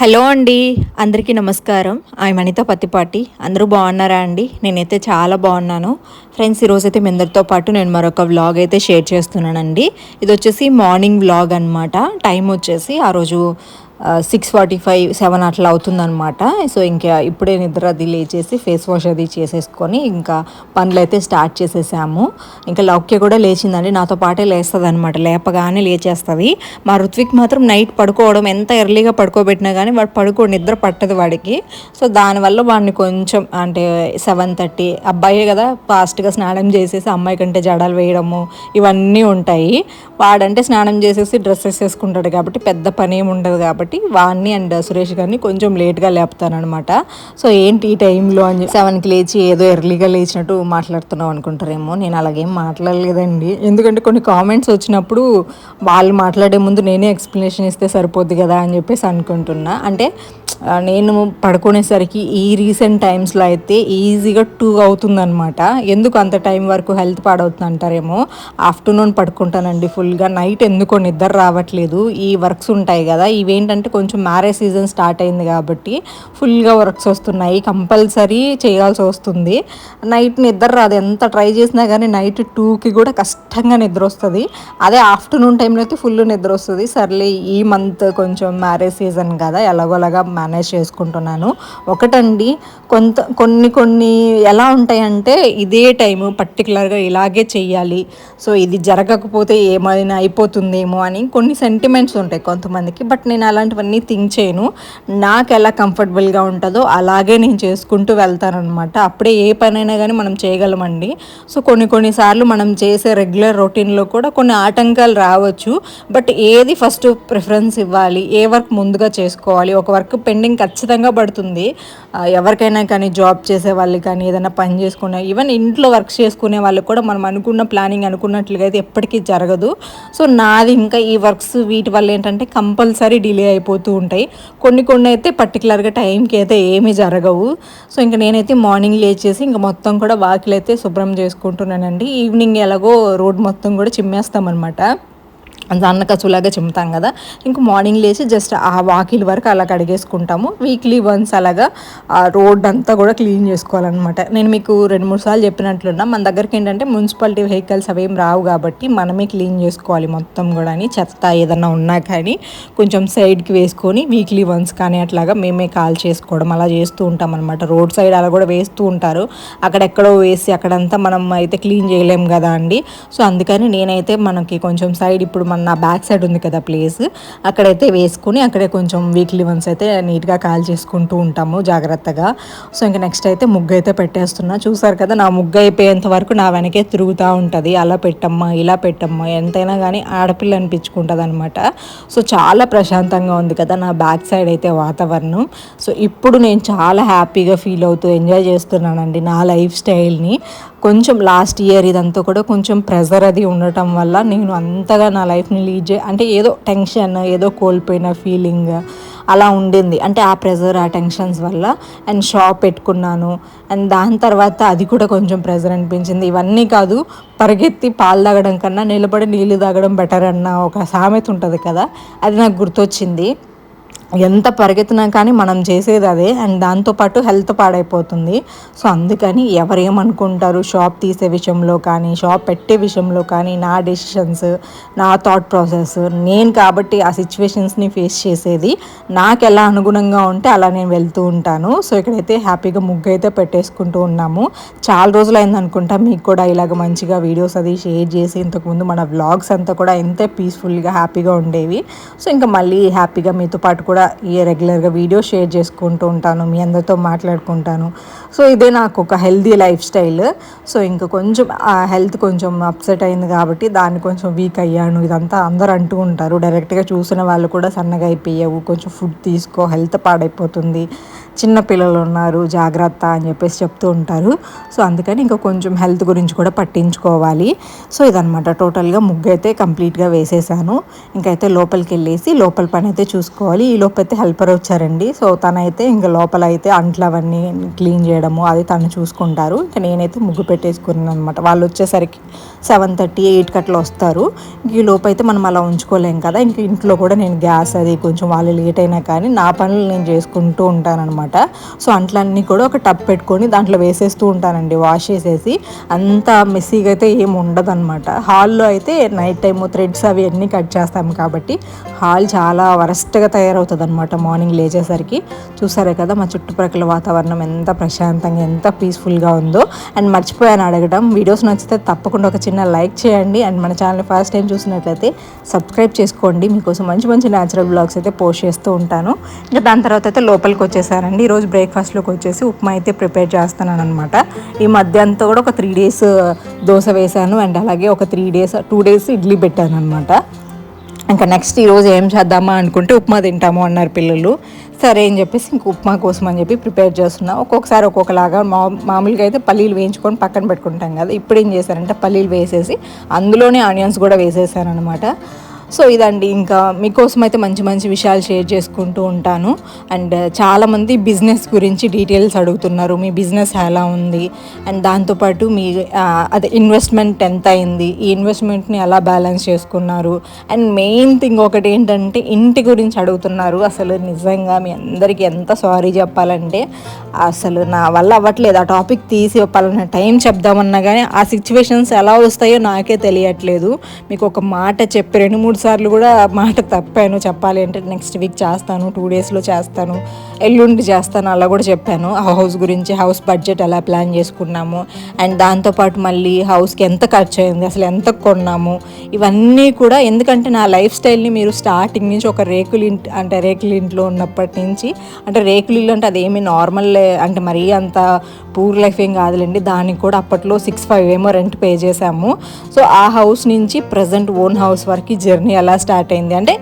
Hello అండి అందరికీ నమస్కారం. ఆయన అనిత పత్తిపాటి. అందరూ బాగున్నారా అండి? నేనైతే చాలా బాగున్నాను. ఫ్రెండ్స్ ఈరోజైతే మీ అందరితో పాటు నేను మరొక వ్లాగ్ అయితే షేర్ చేస్తున్నానండి. ఇది వచ్చేసి మార్నింగ్ వ్లాగ్ అనమాట టైం వచ్చేసి ఆ రోజు సిక్స్ ఫార్టీ ఫైవ్ సెవెన్ అట్లా అవుతుందనమాట సో ఇంకా ఇప్పుడే నిద్ర అది లేచేసి ఫేస్ వాష్ అది చేసేసుకొని ఇంకా పనులు అయితే స్టార్ట్ చేసేసాము. ఇంకా లౌక్య కూడా లేచిందండి. నాతో పాటే లేస్తుంది అనమాట లేపగానే లేచేస్తుంది. మా ఋత్విక్ మాత్రం నైట్ పడుకోవడం ఎంత ఎర్లీగా పడుకోబెట్టినా కానీ వాడు పడుకో నిద్ర పట్టదు వాడికి. సో దానివల్ల వాడిని కొంచెం అంటే సెవెన్ థర్టీ అబ్బాయే కదా ఫాస్ట్గా స్నానం చేసేసి అమ్మాయి కంటే జడాలు వేయడము ఇవన్నీ ఉంటాయి. వాడంటే స్నానం చేసేసి డ్రెస్సెస్ వేసుకుంటాడు కాబట్టి పెద్ద పని ఏమి ఉండదు కాబట్టి కాబట్టి వాణ్ణి అండ్ సురేష్ గారిని కొంచెం లేట్గా లేపుతానమాట సో ఏంటి ఈ టైంలో అని సెవెన్కి లేచి ఏదో ఎర్లీగా లేచినట్టు మాట్లాడుతున్నావు అనుకుంటారేమో. నేను అలాగేం మాట్లాడలేదండి. ఎందుకంటే కొన్ని కామెంట్స్ వచ్చినప్పుడు వాళ్ళు మాట్లాడే ముందు నేనే ఎక్స్ప్లెనేషన్ ఇస్తే సరిపోద్ది కదా అని చెప్పేసి అనుకుంటున్నా. అంటే నేను పడుకునేసరికి ఈ రీసెంట్ టైమ్స్లో అయితే ఈజీగా టూ అవుతుందనమాట ఎందుకు అంత టైం వరకు హెల్త్ పాడవుతుంది అంటారేమో ఆఫ్టర్నూన్ పడుకుంటానండి ఫుల్గా. నైట్ ఎందుకో నిద్ర రావట్లేదు. ఈ వర్క్స్ ఉంటాయి కదా. ఇవేంటంటే కొంచెం మ్యారేజ్ సీజన్ స్టార్ట్ అయింది కాబట్టి ఫుల్గా వర్క్స్ వస్తున్నాయి. కంపల్సరీ చేయాల్సి వస్తుంది. నైట్ నిద్ర రాదు. ఎంత ట్రై చేసినా కానీ నైట్ టూకి కూడా కష్టంగా నిద్ర వస్తుంది. అదే ఆఫ్టర్నూన్ టైంలో అయితే ఫుల్ నిద్ర వస్తుంది. సర్లే ఈ మంత్ కొంచెం మ్యారేజ్ సీజన్ కదా. ఎలాగోలాగా మేనేజ్ చేసుకుంటున్నాను. ఒకటండి కొంత కొన్ని కొన్ని ఎలా ఉంటాయంటే ఇదే టైము పర్టికులర్గా ఇలాగే చేయాలి సో ఇది జరగకపోతే ఏమైనా అయిపోతుందేమో అని కొన్ని సెంటిమెంట్స్ ఉంటాయి కొంతమందికి. బట్ నేను అలాంటివన్నీ థింక్ చేయను. నాకు ఎలా కంఫర్టబుల్గా ఉంటుందో అలాగే నేను చేసుకుంటూ వెళ్తానమాట అప్పుడే ఏ పనైనా కానీ మనం చేయగలమండి. సో కొన్ని కొన్నిసార్లు మనం చేసే రెగ్యులర్ రొటీన్లో కూడా కొన్ని ఆటంకాలు రావచ్చు. బట్ ఏది ఫస్ట్ ప్రిఫరెన్స్ ఇవ్వాలి ఏ వర్క్ ముందుగా చేసుకోవాలి ఒక వర్క్ పెండింగ్ ఖచ్చితంగా పడుతుంది. ఎవరికైనా కానీ జాబ్ చేసే వాళ్ళు కానీ ఏదైనా పని చేసుకునే ఈవెన్ ఇంట్లో వర్క్ చేసుకునే వాళ్ళకి కూడా మనం అనుకున్న ప్లానింగ్ అనుకున్నట్లుగా అయితే ఎప్పటికీ జరగదు. సో నాది ఇంకా ఈ వర్క్స్ వీటి వల్ల ఏంటంటే కంపల్సరీ డిలే అయిపోతూ ఉంటాయి. కొన్ని కొన్ని అయితే పర్టికులర్గా టైంకి అయితే ఏమీ జరగవు. సో ఇంకా నేనైతే మార్నింగ్ లేచేసి ఇంకా మొత్తం కూడా వాకిలైతే శుభ్రం చేసుకుంటున్నానండి. ఈవినింగ్ ఎలాగో రోడ్ మొత్తం కూడా చిమ్మేస్తామన్నమాట. అన్న చిమ్ముతాం కదా. ఇంకా మార్నింగ్ లేచి జస్ట్ ఆ వాకిల్ వరకు అలా కడిగేసుకుంటాము. వీక్లీ వన్స్ అలాగా ఆ రోడ్ అంతా కూడా క్లీన్ చేసుకోవాలన్నమాట. నేను మీకు రెండు మూడు సార్లు చెప్పినట్లున్నా మన దగ్గరికి ఏంటంటే మున్సిపాలిటీ వెహికల్స్ అవి ఏం రావు కాబట్టి మనమే క్లీన్ చేసుకోవాలి మొత్తం కూడా అని. చెత్త ఏదన్నా ఉన్నా కానీ కొంచెం సైడ్కి వేసుకొని వీక్లీ వన్స్ కానీ అట్లాగా మేమే కాల్ చేసుకోవడం అలా చేస్తూ ఉంటాం అనమాట రోడ్ సైడ్ అలా కూడా వేస్తూ ఉంటారు. అక్కడెక్కడో వేసి అక్కడంతా మనం అయితే క్లీన్ చేయలేం కదా అండి. సో అందుకని నేనైతే మనకి కొంచెం సైడ్ ఇప్పుడు మన నా బ్యాక్ సైడ్ ఉంది కదా ప్లేస్ అక్కడైతే వేసుకుని అక్కడే కొంచెం వీక్లీ వన్స్ అయితే నీట్గా కాల్ చేసుకుంటూ ఉంటాము జాగ్రత్తగా. సో ఇంకా నెక్స్ట్ అయితే ముగ్గు అయితే పెట్టేస్తున్నా. చూసారు కదా నా ముగ్గు అయిపోయేంత వరకు నా వెనకే తిరుగుతూ ఉంటుంది. అలా పెట్టమ్మా ఇలా పెట్టమ్మా ఎంతైనా కానీ ఆడపిల్ల అనిపించుకుంటుంది అనమాట సో చాలా ప్రశాంతంగా ఉంది కదా నా బ్యాక్ సైడ్ అయితే వాతావరణం. సో ఇప్పుడు నేను చాలా హ్యాపీగా ఫీల్ అవుతూ ఎంజాయ్ చేస్తున్నానండి నా లైఫ్ స్టైల్ని. కొంచెం లాస్ట్ ఇయర్ ఇదంతా కూడా కొంచెం ప్రెజర్ అది ఉండటం వల్ల నేను అంతగా నా లైఫ్ని లీడ్ చే అంటే ఏదో టెన్షన్ ఏదో కోల్పోయిన ఫీలింగ్ అలా ఉండింది. అంటే ఆ ప్రెజర్ ఆ టెన్షన్స్ వల్ల అండ్ షాప్ పెట్టుకున్నాను. అండ్ దాని తర్వాత అది కూడా కొంచెం ప్రెజర్ అనిపించింది. ఇవన్నీ కాదు పరిగెత్తి పాలు తాగడం కన్నా నిలబడి నీళ్ళు తాగడం బెటర్ అన్న ఒక సామెత ఉంటుంది కదా అది నాకు గుర్తొచ్చింది. ఎంత పరిగెత్తినా కానీ మనం చేసేది అదే అండ్ దాంతోపాటు హెల్త్ పాడైపోతుంది. సో అందుకని ఎవరేమనుకుంటారు షాప్ తీసే విషయంలో కానీ షాప్ పెట్టే విషయంలో కానీ నా డెసిషన్స్ నా థాట్ ప్రాసెస్ నేను కాబట్టి ఆ సిచ్యువేషన్స్ని ఫేస్ చేసేది నాకు ఎలా అనుగుణంగా ఉంటే అలా నేను వెళ్తూ ఉంటాను. సో ఇక్కడైతే హ్యాపీగా ముగ్గు అయితే పెట్టేసుకుంటూ ఉన్నాము. చాలా రోజులు అయిందనుకుంటా మీకు కూడా ఇలాగ మంచిగా వీడియోస్ అది షేర్ చేసి ఇంతకుముందు మన వ్లాగ్స్ అంతా కూడా ఎంతే పీస్ఫుల్గా హ్యాపీగా ఉండేవి. సో ఇంకా మళ్ళీ హ్యాపీగా మీతో పాటు కూడా కూడా ఈ రెగ్యులర్గా వీడియో షేర్ చేసుకుంటూ ఉంటాను మీ అందరితో మాట్లాడుకుంటాను. సో ఇదే నాకు ఒక హెల్దీ లైఫ్ స్టైల్ సో ఇంకా కొంచెం ఆ హెల్త్ కొంచెం అప్సెట్ అయింది కాబట్టి దాన్ని కొంచెం వీక్ అయ్యాను. ఇదంతా అందరు అంటూ ఉంటారు. డైరెక్ట్గా చూసిన వాళ్ళు కూడా సన్నగా అయిపోయావు. కొంచెం ఫుడ్ తీసుకో హెల్త్ పాడైపోతుంది. చిన్న పిల్లలు ఉన్నారు జాగ్రత్త అని చెప్పేసి చెప్తూ ఉంటారు. సో అందుకని ఇంకా కొంచెం హెల్త్ గురించి కూడా పట్టించుకోవాలి. సో ఇదనమాట టోటల్గా ముగ్గు అయితే కంప్లీట్గా వేసేసాను. ఇంకైతే లోపలికి వెళ్ళేసి లోపల పని అయితే చూసుకోవాలి. ఈ లోపు అయితే హెల్పర్ వచ్చారండి. సో తనైతే ఇంకా లోపల అయితే అంట్లు అవన్నీ క్లీన్ చేయడము అది తను చూసుకుంటారు. ఇంకా నేనైతే ముగ్గు పెట్టేసుకున్నాను అనమాట వాళ్ళు వచ్చేసరికి సెవెన్ థర్టీ ఎయిట్ కట్లా వస్తారు. ఈ లోపైతే మనం అలా ఉంచుకోలేం కదా. ఇంక ఇంట్లో కూడా నేను గ్యాస్ అది కొంచెం వాళ్ళు లేట్ అయినా కానీ నా పనులు నేను చేసుకుంటూ అనమాట సో అంట్లన్నీ కూడా ఒక టప్ పెట్టుకొని దాంట్లో వేసేస్తూ ఉంటానండి వాష్ చేసేసి. అంత మెస్సీగా అయితే ఏం ఉండదు అనమాట హాల్లో అయితే నైట్ టైము థ్రెడ్స్ అవి అన్నీ కట్ చేస్తాము కాబట్టి హాల్ చాలా వరస్ట్గా తయారవుతుంది అనమాట మార్నింగ్ లేచేసరికి. చూసారే కదా మా చుట్టుప్రక్కల వాతావరణం ఎంత ప్రశాంతంగా ఎంత పీస్ఫుల్గా ఉందో. అండ్ మర్చిపోయాను అడగడం వీడియోస్ నచ్చితే తప్పకుండా ఒక చిన్న లైక్ చేయండి. అండ్ మన ఛానల్ ఫస్ట్ టైం చూసినట్లయితే సబ్స్క్రైబ్ చేసుకోండి. మీకోసం మంచి మంచి న్యాచురల్ బ్లాగ్స్ అయితే పోస్ట్ చేస్తూ ఉంటాను. ఇంకా దాని తర్వాత అయితే లోపలికి అండి ఈరోజు బ్రేక్ఫాస్ట్లోకి వచ్చేసి ఉప్మా అయితే ప్రిపేర్ చేస్తున్నాను అనమాట ఈ మధ్య అంతా కూడా ఒక త్రీ డేస్ దోశ వేశాను అండ్ అలాగే ఒక three days two days idli పెట్టాను అనమాట ఇంకా నెక్స్ట్ ఈరోజు ఏం చేద్దామా అనుకుంటే ఉప్మా తింటాము అన్నారు పిల్లలు. సరే అని చెప్పేసి ఇంక ఉప్మా కోసం అని చెప్పి ప్రిపేర్ చేస్తున్నా. ఒక్కొక్కసారి ఒక్కొక్కలాగా మా మామూలుగా అయితే పల్లీలు వేయించుకొని పక్కన పెట్టుకుంటాం కదా. ఇప్పుడు ఏం చేశారంటే పల్లీలు వేసేసి అందులోనే ఆనియన్స్ కూడా వేసేసాను అనమాట సో ఇదండి ఇంకా మీకోసం అయితే మంచి మంచి విషయాలు షేర్ చేసుకుంటూ ఉంటాను. అండ్ uh, చాలామంది బిజినెస్ గురించి డీటెయిల్స్ అడుగుతున్నారు మీ బిజినెస్ ఎలా ఉంది? అండ్ దాంతోపాటు మీ uh, అదే ఇన్వెస్ట్మెంట్ ఎంత అయింది? ఈ ఇన్వెస్ట్మెంట్ని ఎలా బ్యాలెన్స్ చేసుకున్నారు? అండ్ మెయిన్ థింగ్ ఒకటి ఏంటంటే ఇంటి గురించి అడుగుతున్నారు. అసలు నిజంగా మీ అందరికీ ఎంత సారీ చెప్పాలంటే అసలు నా వల్ల అవ్వట్లేదు. ఆ టాపిక్ తీసి పలానా టైం చెప్దామన్నా కానీ ఆ సిచ్యువేషన్స్ ఎలా వస్తాయో నాకే తెలియట్లేదు. మీకు ఒక మాట చెప్పి రెండు మూడు సార్లు కూడా మాట తప్పాను. చెప్పాలి అంటే నెక్స్ట్ వీక్ చేస్తాను టూ డేస్లో చేస్తాను ఎల్లుండి చేస్తాను అలా కూడా చెప్పాను. ఆ హౌస్ గురించి హౌస్ బడ్జెట్ ఎలా ప్లాన్ చేసుకున్నాము అండ్ దాంతోపాటు మళ్ళీ హౌస్కి ఎంత ఖర్చు అయింది అసలు ఎంత కొన్నాము ఇవన్నీ కూడా ఎందుకంటే నా లైఫ్ స్టైల్ని మీరు స్టార్టింగ్ నుంచి ఒక రేకులు ఇంటి అంటే రేకులు ఇంట్లో ఉన్నప్పటి నుంచి అంటే రేకులు ఇల్లు అంటే అదేమి నార్మల్ అంటే మరీ అంత పూర్ లైఫ్ ఏం కాదులేండి. దానికి కూడా అప్పట్లో సిక్స్ ఫైవ్ ఏమో రెంట్ పే చేసాము సో ఆ హౌస్ నుంచి ప్రజెంట్ ఓన్ హౌస్ వరకు జర్నీ ఎలా స్టార్ట్ అయింది? అంటే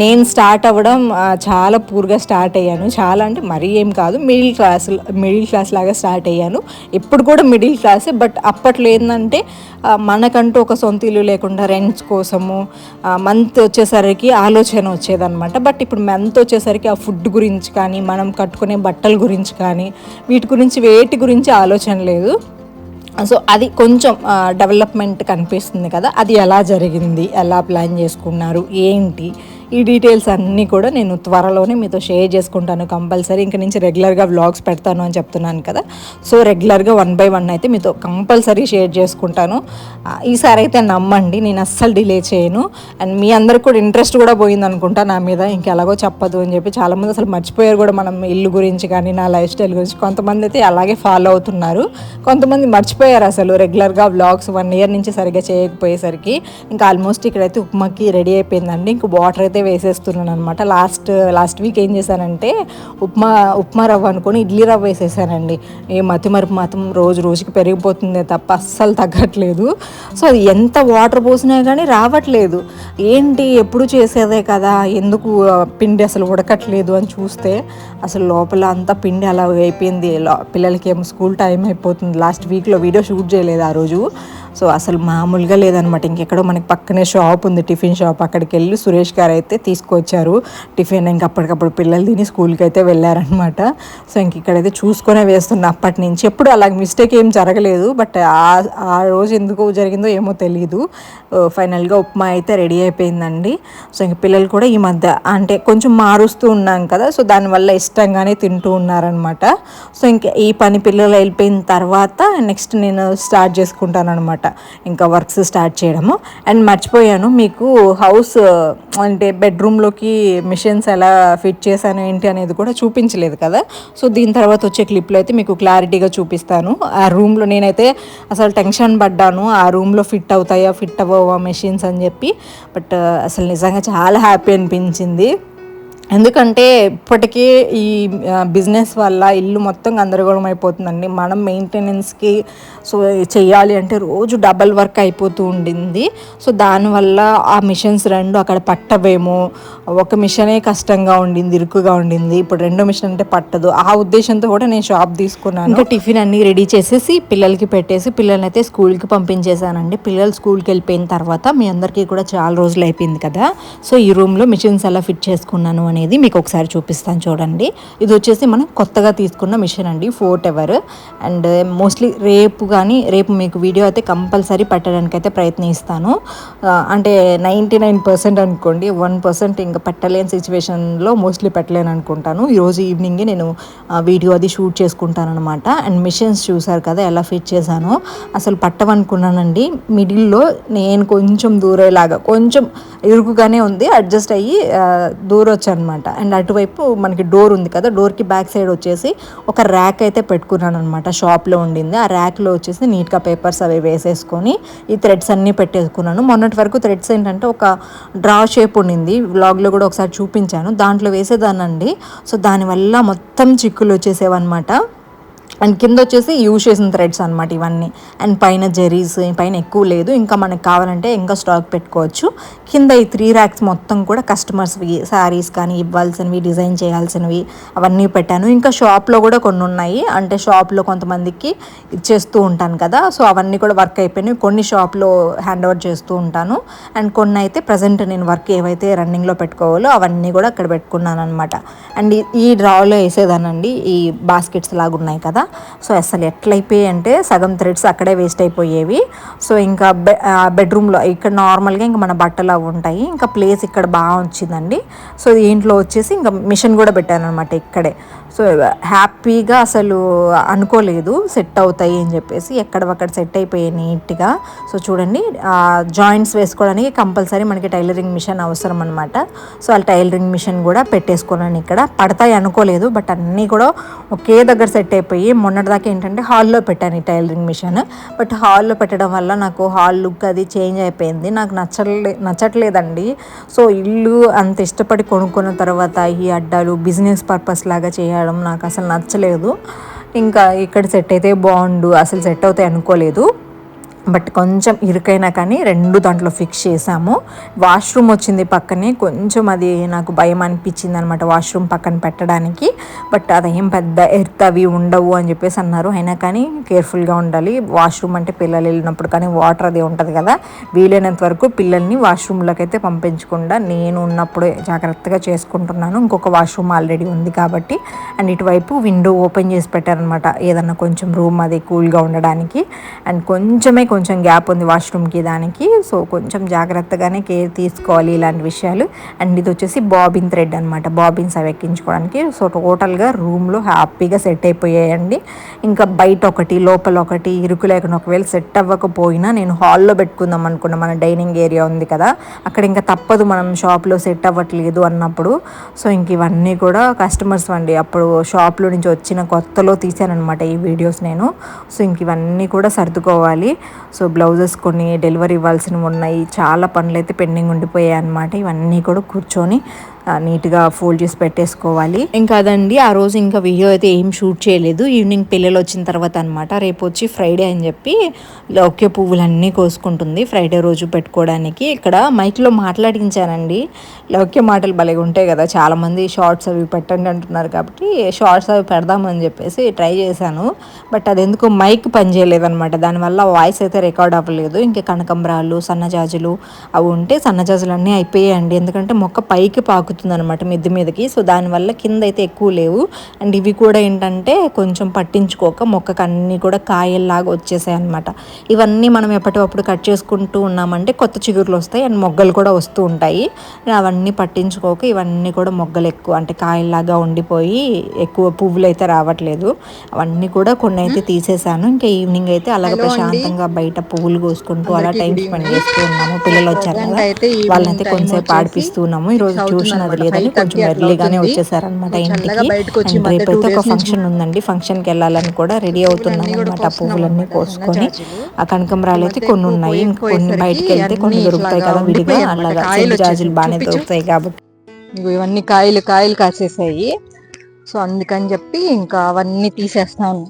నేను స్టార్ట్ అవ్వడం చాలా పూర్గా స్టార్ట్ అయ్యాను. చాలా అంటే మరీ ఏం కాదు మిడిల్ క్లాస్ మిడిల్ క్లాస్ లాగా స్టార్ట్ అయ్యాను. ఇప్పుడు కూడా మిడిల్ క్లాసే బట్ అప్పట్లో ఏంటంటే మనకంటూ ఒక సొంత ఇల్లు లేకుండా రెంట్స్ కోసము మంత్ వచ్చేసరికి ఆలోచన వచ్చేదనమాట బట్ ఇప్పుడు మంత్ వచ్చేసరికి ఆ ఫుడ్ గురించి కానీ మనం కట్టుకునే బట్టల గురించి కానీ వీటి గురించి వేటి గురించి ఆలోచన లేదు. Ah, సో అది కొంచెం ah, డెవలప్మెంట్ కనిపిస్తుంది కదా. అది ఎలా జరిగింది? ఎలా ప్లాన్ చేసుకున్నారు? ఏంటి? ఈ డీటెయిల్స్ అన్నీ కూడా నేను త్వరలోనే మీతో షేర్ చేసుకుంటాను కంపల్సరీ ఇంక నుంచి రెగ్యులర్గా వ్లాగ్స్ పెడతాను అని చెప్తున్నాను కదా. సో రెగ్యులర్గా వన్ బై వన్ అయితే మీతో కంపల్సరీ షేర్ చేసుకుంటాను. ఈసారి అయితే నమ్మండి నేను అస్సలు డిలే చేయను. అండ్ మీ అందరికి కూడా ఇంట్రెస్ట్ కూడా పోయింది అనుకుంటా నా మీద. ఇంకెలాగో చెప్పదు అని చెప్పి చాలామంది అసలు మర్చిపోయారు కూడా మనం ఇల్లు గురించి కానీ నా లైఫ్ స్టైల్ గురించి. కొంతమంది అయితే అలాగే ఫాలో అవుతున్నారు. కొంతమంది మర్చిపోయారు అసలు రెగ్యులర్గా వ్లాగ్స్ వన్ ఇయర్ నుంచి సరిగ్గా చేయకపోయేసరికి. ఇంకా ఆల్మోస్ట్ ఇక్కడైతే ఉప్మాకి రెడీ అయిపోయిందండి. ఇంకా వాటర్ అయితే వేసేస్తున్నాను అనమాట లాస్ట్ లాస్ట్ వీక్ ఏం చేశానంటే ఉప్మా ఉప్మా రవ్వ అనుకొని ఇడ్లీ రవ్వ వేసేసానండి. ఏ మతి మరుపు మాత్రం రోజు రోజుకి పెరిగిపోతుందే తప్ప అస్సలు తగ్గట్లేదు. సో అది ఎంత వాటర్ పోసినా కానీ రావట్లేదు. ఏంటి ఎప్పుడు చేసేదే కదా ఎందుకు పిండి అసలు ఉడకట్లేదు అని చూస్తే అసలు లోపల అంతా పిండి అలా అయిపోయింది. పిల్లలకి ఏమో స్కూల్ టైం అయిపోతుంది. లాస్ట్ వీక్లో వీడియో షూట్ చేయలేదు ఆ రోజు. సో అసలు మామూలుగా లేదనమాట ఇంకెక్కడో మనకి పక్కనే షాప్ ఉంది టిఫిన్ షాప్. అక్కడికి వెళ్ళి సురేష్ గారు అయితే తీసుకొచ్చారు టిఫిన్. ఇంక అప్పటికప్పుడు పిల్లలు తిని స్కూల్కి అయితే వెళ్ళారనమాట సో ఇంక ఇక్కడైతే చూసుకొనే వేస్తున్నా. అప్పటి నుంచి ఎప్పుడు అలా మిస్టేక్ ఏం జరగలేదు. బట్ ఆ ఆ రోజు ఎందుకు జరిగిందో ఏమో తెలియదు ఫైనల్గా ఉప్మా అయితే రెడీ అయిపోయిందండి. సో ఇంక పిల్లలు కూడా ఈ మధ్య అంటే కొంచెం మారుస్తూ ఉన్నాం కదా. సో దానివల్ల ఇష్టంగానే తింటూ ఉన్నారనమాట సో ఇంక ఈ పని పిల్లలు వెళ్ళిపోయిన తర్వాత నెక్స్ట్ నేను స్టార్ట్ చేసుకుంటాను అనమాట ఇంకా వర్క్స్ స్టార్ట్ చేయడము. అండ్ మర్చిపోయాను మీకు హౌస్ అంటే బెడ్రూమ్లోకి మిషన్స్ ఎలా ఫిట్ చేశాను ఏంటి అనేది కూడా చూపించలేదు కదా. సో దీని తర్వాత వచ్చే క్లిప్లో అయితే మీకు క్లారిటీగా చూపిస్తాను. ఆ రూమ్లో నేనైతే అసలు టెన్షన్ పడ్డాను ఆ రూమ్లో ఫిట్ అవుతాయా ఫిట్ అవ్వవా మెషిన్స్ అని చెప్పి. బట్ అసలు నిజంగా చాలా హ్యాపీ అనిపించింది. ఎందుకంటే ఇప్పటికే ఈ బిజినెస్ వల్ల ఇల్లు మొత్తం గందరగోళం అయిపోతుందండి. మనం మెయింటెనెన్స్కి సో చేయాలి అంటే రోజు డబల్ వర్క్ అయిపోతూ ఉండింది. సో దానివల్ల ఆ మిషన్స్ రెండు అక్కడ పట్టవేమో. ఒక మిషనే కష్టంగా ఉండింది ఇరుకుగా ఉండింది. ఇప్పుడు రెండో మిషన్ అంటే పట్టదు. ఆ ఉద్దేశంతో కూడా నేను షాప్ తీసుకున్నాను. ఇంకా టిఫిన్ అన్ని రెడీ చేసేసి పిల్లలకి పెట్టేసి పిల్లల్ని అయితే స్కూల్కి పంపించేశానండి. పిల్లలు స్కూల్కి వెళ్ళిపోయిన తర్వాత మీ అందరికీ కూడా చాలా రోజులు అయిపోయింది కదా. సో ఈ రూమ్లో మిషన్స్ ఎలా ఫిట్ చేసుకున్నాను అనేది మీకు ఒకసారి చూపిస్తాను చూడండి. ఇది వచ్చేసి మనం కొత్తగా తీసుకున్న మిషన్ అండి ఫోర్ట్ ఎవర్. అండ్ మోస్ట్లీ రేపు కానీ రేపు మీకు వీడియో అయితే కంపల్సరీ పెట్టడానికి అయితే ప్రయత్నిస్తాను అంటే నైంటీ నైన్ పర్సెంట్ అనుకోండి వన్ పర్సెంట్ ఇంకా పెట్టలేని సిచ్యువేషన్లో మోస్ట్లీ పెట్టలేను అనుకుంటాను. ఈరోజు ఈవినింగే నేను వీడియో అది షూట్ చేసుకుంటాను అనమాట అండ్ మిషన్స్ చూసారు కదా ఎలా ఫిట్ చేశాను. అసలు పట్టవనుకున్నానండి. మిడిల్లో నేను కొంచెం దూరేలాగా కొంచెం ఇరుకుగానే ఉంది అడ్జస్ట్ అయ్యి దూరొచ్చు అనమాట అండ్ అటువైపు మనకి డోర్ ఉంది కదా డోర్కి బ్యాక్ సైడ్ వచ్చేసి ఒక ర్యాక్ అయితే పెట్టుకున్నాను అనమాట షాప్లో ఉండింది. ఆ ర్యాక్లో వచ్చేసి నీట్గా పేపర్స్ అవి వేసేసుకొని ఈ థ్రెడ్స్ అన్నీ పెట్టేసుకున్నాను. మొన్నటి వరకు థ్రెడ్స్ ఏంటంటే ఒక డ్రా షేప్ ఉండింది. వ్లాగ్లో కూడా ఒకసారి చూపించాను. దాంట్లో వేసేదానండి సో దానివల్ల మొత్తం చిక్కులు వచ్చేసేవన్నమాట. అండ్ కింద వచ్చేసి యూజ్ చేసిన థ్రెడ్స్ అనమాట ఇవన్నీ. అండ్ పైన జెరీస్ పైన ఎక్కువ లేదు. ఇంకా మనకు కావాలంటే ఇంకా స్టాక్ పెట్టుకోవచ్చు. కింద ఈ త్రీ ర్యాక్స్ మొత్తం కూడా కస్టమర్స్వి శారీస్ కానీ ఇవ్వాల్సినవి డిజైన్ చేయాల్సినవి అవన్నీ పెట్టాను. ఇంకా షాప్లో కూడా కొన్ని ఉన్నాయి. అంటే షాప్లో కొంతమందికి ఇచ్చేస్తూ ఉంటాను కదా. సో అవన్నీ కూడా వర్క్ అయిపోయినాయి. కొన్ని షాప్లో హ్యాండ్ ఓవర్ చేస్తూ ఉంటాను. అండ్ కొన్ని అయితే ప్రజెంట్ నేను వర్క్ ఏవైతే రన్నింగ్లో పెట్టుకోవాలో అవన్నీ కూడా అక్కడ పెట్టుకున్నాను అనమాట అండ్ ఈ డ్రాలో వేసేదానండి. ఈ బాస్కెట్స్ లాగా ఉన్నాయి కదా. సో అసలు ఎట్లయిపోయాయి అంటే సగం థ్రెడ్స్ అక్కడే వేస్ట్ అయిపోయేవి. సో ఇంకా బె బెడ్రూమ్లో ఇక్కడ నార్మల్గా ఇంకా మన బట్టలు అవి ఉంటాయి. ఇంకా ప్లేస్ ఇక్కడ బాగా వచ్చిందండి సో దీంట్లో వచ్చేసి ఇంకా మిషన్ కూడా పెట్టాను అనమాట ఇక్కడే. సో హ్యాపీగా అసలు అనుకోలేదు సెట్ అవుతాయి అని చెప్పేసి ఎక్కడవక్కడ సెట్ అయిపోయాయి నీట్గా. సో చూడండి జాయింట్స్ వేసుకోవడానికి కంపల్సరీ మనకి టైలరింగ్ మిషన్ అవసరం అనమాట సో ఆ టైలరింగ్ మిషన్ కూడా పెట్టేసుకున్నాను ఇక్కడ పడతాయి అనుకోలేదు బట్ అన్నీ కూడా ఒకే దగ్గర సెట్ అయిపోయి మొన్నటిదాకా ఏంటంటే హాల్లో పెట్టాను ఈ టైలరింగ్ మిషన్. బట్ హాల్లో పెట్టడం వల్ల నాకు హాల్ లుక్ అది చేంజ్ అయిపోయింది. నాకు నచ్చలే నచ్చట్లేదండి. సో ఇల్లు అంత ఇష్టపడి కొనుక్కున్న తర్వాత ఈ అడ్డాలు బిజినెస్ పర్పస్ లాగా చేయాలి చేయడం నాకు అసలు నచ్చలేదు. ఇంకా ఇక్కడ సెట్ అయితే బాగుండు అసలు సెట్ అవుతాయి అనుకోలేదు. బట్ కొంచెం ఇరుకైనా కానీ రెండు దాంట్లో ఫిక్స్ చేసాము వాష్రూమ్ వచ్చింది పక్కనే కొంచెం అది నాకు భయం అనిపించింది అనమాట వాష్రూమ్ పక్కన పెట్టడానికి. బట్ అదేం పెద్ద ఎర్త్ అవి ఉండవు అని చెప్పేసి అన్నారు. అయినా కానీ కేర్ఫుల్గా ఉండాలి. వాష్రూమ్ అంటే పిల్లలు వెళ్ళినప్పుడు కానీ వాటర్ అది ఉంటుంది కదా. వీలైనంత వరకు పిల్లల్ని వాష్రూమ్లోకి అయితే పంపించకుండా నేను ఉన్నప్పుడు జాగ్రత్తగా చేసుకుంటున్నాను. ఇంకొక వాష్రూమ్ ఆల్రెడీ ఉంది కాబట్టి. అండ్ ఇటువైపు విండో ఓపెన్ చేసి పెట్టారనమాట ఏదన్నా కొంచెం రూమ్ అది కూల్గా ఉండడానికి. అండ్ కొంచెమే కొంచెం గ్యాప్ ఉంది వాష్రూమ్కి దానికి. సో కొంచెం జాగ్రత్తగానే కేర్ తీసుకోవాలి ఇలాంటి విషయాలు. అండ్ ఇది వచ్చేసి బాబిన్ థ్రెడ్ అనమాట బాబిన్స్ అవి ఎక్కించుకోవడానికి. సో టోటల్గా రూమ్లో హ్యాపీగా సెట్ అయిపోయాయండి. ఇంకా బయట ఒకటి లోపల ఒకటి ఇరుకు లేకుండా ఒకవేళ సెట్ అవ్వకపోయినా నేను హాల్లో పెట్టుకుందాం అనుకున్నా. మన డైనింగ్ ఏరియా ఉంది కదా. అక్కడ ఇంకా తప్పదు మనం షాప్లో సెట్ అవ్వట్లేదు అన్నప్పుడు. సో ఇంక ఇవన్నీ కూడా కస్టమర్స్ అండి. అప్పుడు షాప్లో నుంచి వచ్చిన కొత్తలో తీశానమాట ఈ వీడియోస్ నేను. సో ఇంక ఇవన్నీ కూడా సర్దుకోవాలి. సో బ్లౌజెస్ కొన్ని డెలివరీ ఇవ్వాల్సినవి ఉన్నాయి. చాలా పనులు అయితే పెండింగ్ ఉండిపోయాయి అనమాట ఇవన్నీ కూడా కూర్చొని నీట్గా ఫోల్డ్ చేసి పెట్టేసుకోవాలి. ఇంకా అదండి ఆ రోజు ఇంకా వీడియో అయితే ఏం షూట్ చేయలేదు. ఈవినింగ్ పిల్లలు వచ్చిన తర్వాత అనమాట రేపు వచ్చి ఫ్రైడే అని చెప్పి లౌక్య పువ్వులన్నీ కోసుకుంటుంది ఫ్రైడే రోజు పెట్టుకోవడానికి. ఇక్కడ మైక్లో మాట్లాడించానండి. లౌక్య మాటలు భలే ఉంటాయి కదా చాలామంది షార్ట్స్ అవి పెట్టండి అంటున్నారు కాబట్టి షార్ట్స్ అవి పెడదామని చెప్పేసి ట్రై చేశాను. బట్ అది ఎందుకు మైక్ పనిచేయలేదు అనమాట దానివల్ల వాయిస్ అయితే రికార్డ్ అవ్వలేదు. ఇంకా కనకంబరాలు సన్నజాజులు అవి ఉంటే సన్నజాజులు అన్నీ అయిపోయాయండి. ఎందుకంటే మొక్క పైకి పాకు ఎక్కుతుంది అనమాట మిద్ది మీదకి. సో దానివల్ల కింద అయితే ఎక్కువ లేవు. అండ్ ఇవి కూడా ఏంటంటే కొంచెం పట్టించుకోక మొక్కకు అన్నీ కూడా కాయల్లాగా వచ్చేసాయి అనమాట ఇవన్నీ మనం ఎప్పటికప్పుడు కట్ చేసుకుంటూ ఉన్నామంటే కొత్త చిగురులు వస్తాయి అండ్ మొగ్గలు కూడా వస్తూ ఉంటాయి. అవన్నీ పట్టించుకోక ఇవన్నీ కూడా మొగ్గలు ఎక్కువ అంటే కాయల్లాగా ఉండిపోయి ఎక్కువ పువ్వులు అయితే రావట్లేదు. అవన్నీ కూడా కొన్ని అయితే తీసేసాను. ఇంకా ఈవినింగ్ అయితే అలాగే ప్రశాంతంగా బయట పువ్వులు కోసుకుంటూ అలా టైం స్పెండ్ చేస్తూ ఉన్నాము. పిల్లలు వచ్చారు కదా. వాళ్ళనైతే కొంచెంసేపు ఆడిపిస్తూ ఉన్నాము. ఈరోజు ట్యూషన్ అది లేదని కొంచెం ఎర్లీగానే వచ్చేసారనమాట ఇంటికి. రేపు అయితే ఒక ఫంక్షన్ ఉందండి. ఫంక్షన్కి వెళ్ళాలని కూడా రెడీ అవుతున్నాం అనమాట పువ్వులన్నీ కోసుకొని ఆ కనకంబరాలు అయితే కొన్ని ఉన్నాయి. ఇంకా కొన్ని బయటికి వెళ్తే కొన్ని దొరుకుతాయి కదా విడిగా. అలాగా జాజులు బాగానే దొరుకుతాయి కాబట్టి. ఇవన్నీ కాయలు కాయలు కాసేసాయి. సో అందుకని చెప్పి ఇంకా అవన్నీ తీసేస్తాను.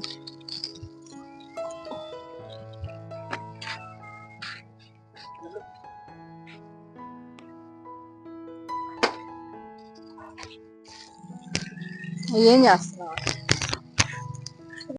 ఏం చేస్తున్నావు